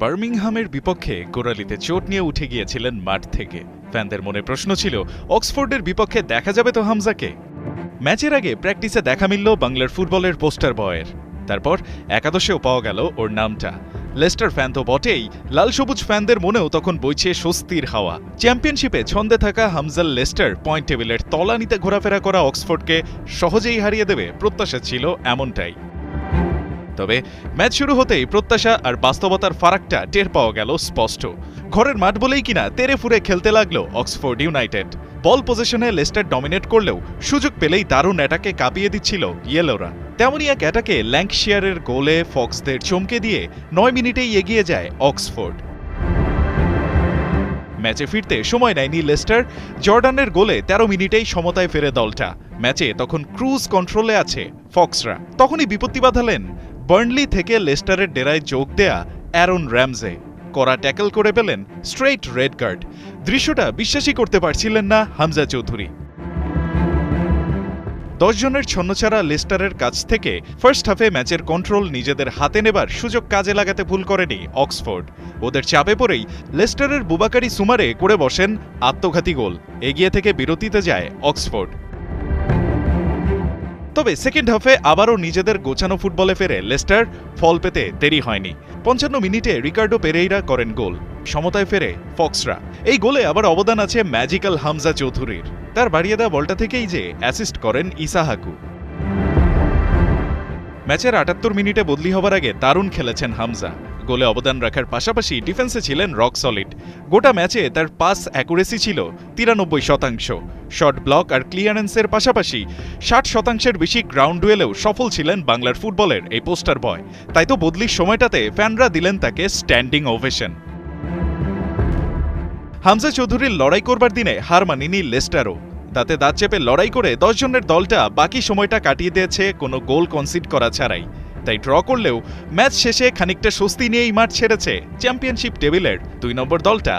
বার্মিংহামের বিপক্ষে গোড়ালিতে চোট নিয়ে উঠে গিয়েছিলেন মাঠ থেকে। ফ্যানদের মনে প্রশ্ন ছিল, অক্সফোর্ডের বিপক্ষে দেখা যাবে তো হামজাকে? ম্যাচের আগে প্র্যাকটিসে দেখা মিলল বাংলার ফুটবলের পোস্টার বয়ের। তারপর একাদশেও পাওয়া গেল ওর নামটা। লেস্টার ফ্যান তো বটেই, লাল সবুজ ফ্যানদের মনেও তখন বইছে স্বস্তির হাওয়া। চ্যাম্পিয়নশিপে ছন্দে থাকা হামজাল লেস্টার পয়েন্ট টেবিলের তলানিতে ঘোরাফেরা করা অক্সফোর্ডকে সহজেই হারিয়ে দেবে, প্রত্যাশা ছিল এমনটাই। তবে ম্যাচ শুরু হতেই প্রত্যাশা আর বাস্তবতার ফারাকটা টের পাওয়া গেল স্পষ্ট। ঘরের মাঠ বলেই কিনা তেরে ফুরে খেলতে লাগল অক্সফোর্ড ইউনাইটেড। বল পজিশনে লেস্টার ডমিনেট করলেও সুযোগ পেলেই দারুণ অ্যাটাকে কাঁপিয়ে দিচ্ছিল ইয়েলোরা। তেমনই এক অ্যাটাকে ল্যাঙ্কশিয়ারের গোলে ফক্সদের চমকে দিয়ে নয় মিনিটেই এগিয়ে যায় অক্সফোর্ড। ম্যাচে ফিরতে সময় নেয়নি লেস্টার। জর্ডানের গোলে ১৩ মিনিটেই সমতায় ফেরে দলটা। ম্যাচে তখন ক্রুজ কন্ট্রোলে আছে ফক্সরা। তখনই বিপত্তি বাঁধালেন বার্নলি থেকে লেস্টারের ডেরায় যোগ দেয়া অ্যারন র্যামজে। করা ট্যাকল করে পেলেন স্ট্রেইট রেড কার্ড দৃশ্যটা বিশ্বাসই করতে পারছিলেন না হামজা চৌধুরী। জনের ছন্নছাড়া লেস্টারের কাছ থেকে ফার্স্ট হাফে ম্যাচের কন্ট্রোল নিজেদের হাতে নেবার সুযোগ কাজে লাগাতে ভুল করেনি অক্সফোর্ড। ওদের চাপে পড়েই লেস্টারের বুবাকারি সুমারে করে বসেন আত্মঘাতী গোল। এগিয়ে থেকে বিরতিতে যায় অক্সফোর্ড। তবে সেকেন্ড হাফে আবারও নিজেদের গোছানো ফুটবলে ফেরে লেস্টার, ফল পেতে দেরি হয়নি। পঞ্চান্ন মিনিটে রিকার্ডো পেরেইরা করেন গোল, সমতায় ফেরে ফক্সরা। এই গোলে আবার অবদান আছে ম্যাজিক্যাল হামজা চৌধুরীর। তার বাড়িয়ে দেওয়া বলটা থেকেই যে অ্যাসিস্ট করেন ইসাহাকু। ম্যাচের আটাত্তর মিনিটে বদলি হবার আগে দারুণ খেলেছেন হামজা। গোলে অবদান রাখার পাশাপাশি ডিফেন্সে ছিলেন রক সলিড গোটা ম্যাচে তার পাস অ্যাকুরেসি ছিল তিরানব্বই শতাংশ। শর্ট ব্লক আর ক্লিয়ারেন্সের পাশাপাশি ষাট শতাংশের বেশি গ্রাউন্ড ডুয়েলেও সফল ছিলেন বাংলার ফুটবলের এই পোস্টার বয় তাই তো বদলির সময়টাতে ফ্যানরা দিলেন তাকে স্ট্যান্ডিং ওভেশন হামজা চৌধুরীর লড়াই করবার দিনে হার মানিনি লেস্টারও। তাতে দাঁত চেপে লড়াই করে দশ জনের দলটা বাকি সময়টা কাটিয়ে দিয়েছে, কোনো গোল কনসিড করা ছাড়াই। তাই ড্র করলেও ম্যাচ শেষে খানিকটা স্বস্তি নিয়েই মাঠ ছেড়েছে চ্যাম্পিয়নশিপ টেবিলের দুই নম্বর দলটা।